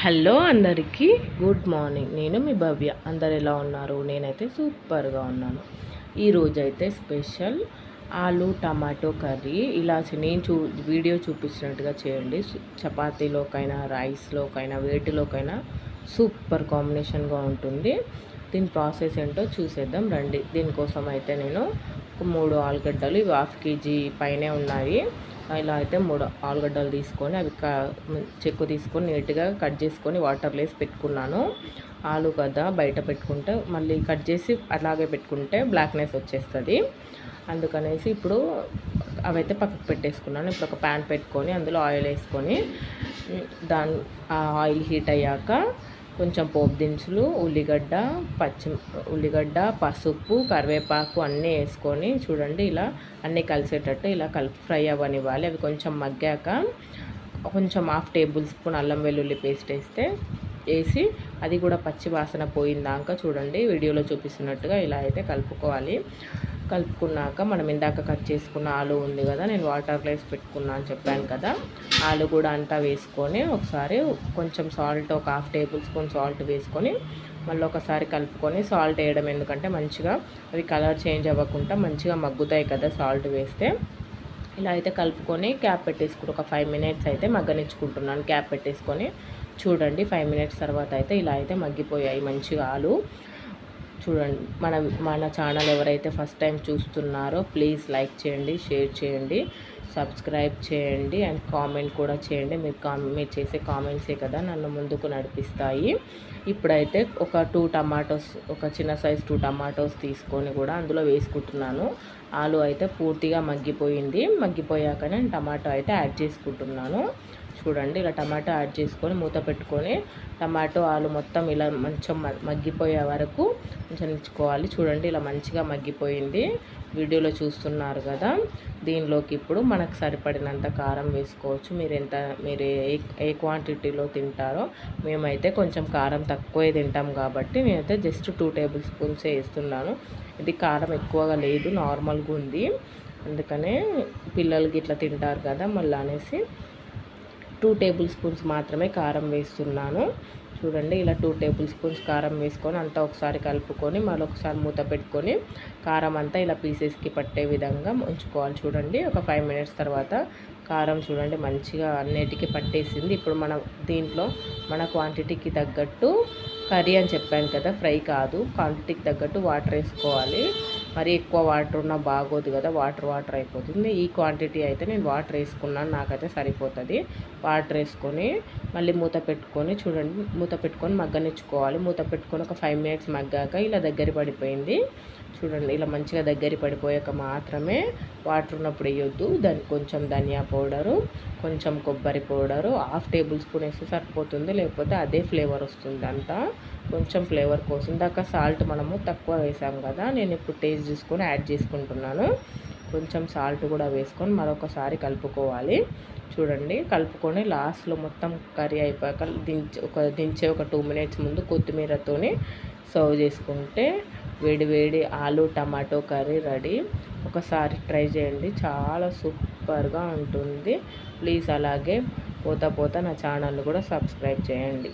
Hello అందరికీ good morning. నేను మీ భవ్య. అందరు ఎలా ఉన్నారు? నేనైతే సూపర్గా ఉన్నాను. ఈరోజు అయితే స్పెషల్ ఆలు టమాటో కర్రీ. ఇలా నేను చూ వీడియో చూపించినట్టుగా చేయండి. చపాతీలోకైనా రైస్లోకైనా వేటిలోకైనా సూపర్ కాంబినేషన్గా ఉంటుంది. దీని ప్రాసెస్ ఏంటో చూసేద్దాం రండి. దీనికోసం అయితే నేను మూడు ఆలుగడ్డలు ఇవి హాఫ్ కేజీ పైనే ఉన్నాయి. ఇలా అయితే మూడు ఆలుగడ్డలు తీసుకొని అవి చెక్కు తీసుకొని నీట్గా కట్ చేసుకొని వాటర్లో వేసి పెట్టుకున్నాను. ఆలు బయట పెట్టుకుంటే మళ్ళీ కట్ చేసి అలాగే పెట్టుకుంటే బ్లాక్నెస్ వచ్చేస్తుంది. అందుకనేసి ఇప్పుడు అవైతే పక్కకు పెట్టేసుకున్నాను. ఇప్పుడు ఒక ప్యాన్ పెట్టుకొని అందులో ఆయిల్ వేసుకొని దాని ఆయిల్ హీట్ అయ్యాక కొంచెం పోపు దినుసులు ఉల్లిగడ్డ పచ్చి ఉల్లిగడ్డ పసుపు కరివేపాకు అన్నీ వేసుకొని చూడండి ఇలా అన్నీ కలిసేటట్టు ఇలా కలిపి ఫ్రై అవ్వనివ్వాలి. అవి కొంచెం మగ్గాక కొంచెం హాఫ్ టేబుల్ స్పూన్ అల్లం వెల్లుల్లి పేస్ట్ వేస్తే వేసి అది కూడా పచ్చి వాసన పోయిందాక చూడండి వీడియోలో చూపిస్తున్నట్టుగా ఇలా అయితే కలుపుకోవాలి. కలుపుకున్నాక మనం ఇందాక కట్ చేసుకున్న ఆలు ఉంది కదా నేను వాటర్ వేసి పెట్టుకున్నా అని చెప్పాను కదా ఆలు కూడా అంతా వేసుకొని ఒకసారి కొంచెం సాల్ట్ ఒక హాఫ్ టేబుల్ స్పూన్ సాల్ట్ వేసుకొని మళ్ళీ ఒకసారి కలుపుకొని సాల్ట్ వేయడం. ఎందుకంటే మంచిగా అవి కలర్ చేంజ్ అవ్వకుండా మంచిగా మగ్గుతాయి కదా సాల్ట్ వేస్తే. ఇలా అయితే కలుపుకొని క్యాప్ పెట్టేసుకుని ఒక ఫైవ్ మినిట్స్ అయితే మగ్గనిచ్చుకుంటున్నాను. క్యాప్ పెట్టేసుకొని చూడండి ఫైవ్ మినిట్స్ తర్వాత అయితే ఇలా అయితే మగ్గిపోయాయి మంచిగా ఆలు. చూడండి మన మన ఛానల్ ఎవరైతే ఫస్ట్ టైం చూస్తున్నారో ప్లీజ్ లైక్ చేయండి షేర్ చేయండి సబ్స్క్రైబ్ చేయండి అండ్ కామెంట్ కూడా చేయండి. మీరు కా మీరు చేసే కామెంట్సే కదా నన్ను ముందుకు నడిపిస్తాయి. ఇప్పుడైతే ఒక టూ టమాటోస్ ఒక చిన్న సైజ్ టూ టమాటోస్ తీసుకొని కూడా అందులో వేసుకుంటున్నాను. ఆలు అయితే పూర్తిగా మగ్గిపోయింది. మగ్గిపోయాక నేను టమాటో అయితే యాడ్ చేసుకుంటున్నాను. చూడండి. ఇలా టమాటో యాడ్ చేసుకొని మూత పెట్టుకొని టమాటో ఆలు మొత్తం ఇలా మంచిగా మగ్గిపోయే వరకు కొంచెం ఇచ్చుకోవాలి చూడండి ఇలా మంచిగా మగ్గిపోయింది. వీడియోలో చూస్తున్నారు కదా. దీనిలోకి ఇప్పుడు మనకు సరిపడినంత కారం వేసుకోవచ్చు. మీరు ఎంత మీరు ఏ ఏ క్వాంటిటీలో తింటారో మేమైతే కొంచెం కారం తక్కువే తింటాం కాబట్టి నేనైతే జస్ట్ టూ టేబుల్ స్పూన్సే వేస్తున్నాను. ఇది కారం ఎక్కువగా లేదు నార్మల్గా ఉంది. అందుకనే పిల్లలకి ఇట్లా తింటారు కదా మళ్ళీ అనేసి టూ టేబుల్ స్పూన్స్ మాత్రమే కారం వేస్తున్నాను. చూడండి ఇలా టూ టేబుల్ స్పూన్స్ కారం వేసుకొని అంతా ఒకసారి కలుపుకొని మళ్ళీ ఒకసారి మూత పెట్టుకొని కారం అంతా ఇలా పీసెస్కి పట్టే విధంగా ఉంచుకోవాలి. చూడండి ఒక ఫైవ్ మినిట్స్ తర్వాత కారం చూడండి మంచిగా అన్నిటికీ పట్టేసింది. ఇప్పుడు మనం దీంట్లో మన క్వాంటిటీకి తగ్గట్టు కర్రీ అని చెప్పాను కదా ఫ్రై కాదు క్వాంటిటీకి తగ్గట్టు వాటర్ వేసుకోవాలి. మరి ఎక్కువ వాటర్ ఉన్నా బాగోదు కదా వాటర్ వాటర్ అయిపోతుంది. ఈ క్వాంటిటీ అయితే నేను వాటర్ వేసుకున్నాను నాకైతే సరిపోతుంది. వాటర్ వేసుకొని మళ్ళీ మూత పెట్టుకొని చూడండి మూత పెట్టుకొని మగ్గనిచ్చుకోవాలి. మూత పెట్టుకొని ఒక ఫైవ్ మినిట్స్ మగ్గాక ఇలా దగ్గర పడిపోయింది. చూడండి ఇలా మంచిగా దగ్గర పడిపోయాక మాత్రమే వాటర్ ఉన్నప్పుడు వేయొద్దు. దాని కొంచెం ధనియా పౌడరు కొంచెం కొబ్బరి పౌడరు హాఫ్ టేబుల్ స్పూన్ వేస్తే సరిపోతుంది. లేకపోతే అదే ఫ్లేవర్ వస్తుంది అంతా. కొంచెం ఫ్లేవర్ కోసం. దాకా సాల్ట్ మనము తక్కువ వేసాం కదా నేను ఇప్పుడు టేస్ట్ చూసుకొని యాడ్ చేసుకుంటున్నాను. కొంచెం సాల్ట్ కూడా వేసుకొని మరొకసారి కలుపుకోవాలి. చూడండి కలుపుకొని లాస్ట్లో మొత్తం కర్రీ అయిపోయాక దించి ఒక దించే ఒక టూ మినిట్స్ ముందు కొత్తిమీరతోని సర్వ్ చేసుకుంటే వేడి వేడి ఆలు టమాటో కర్రీ రెడీ. ఒకసారి ట్రై చేయండి చాలా సూపర్గా ఉంటుంది. ప్లీజ్ అలాగే పోతా పోతా నా ఛానల్ కూడా సబ్స్క్రైబ్ చేయండి.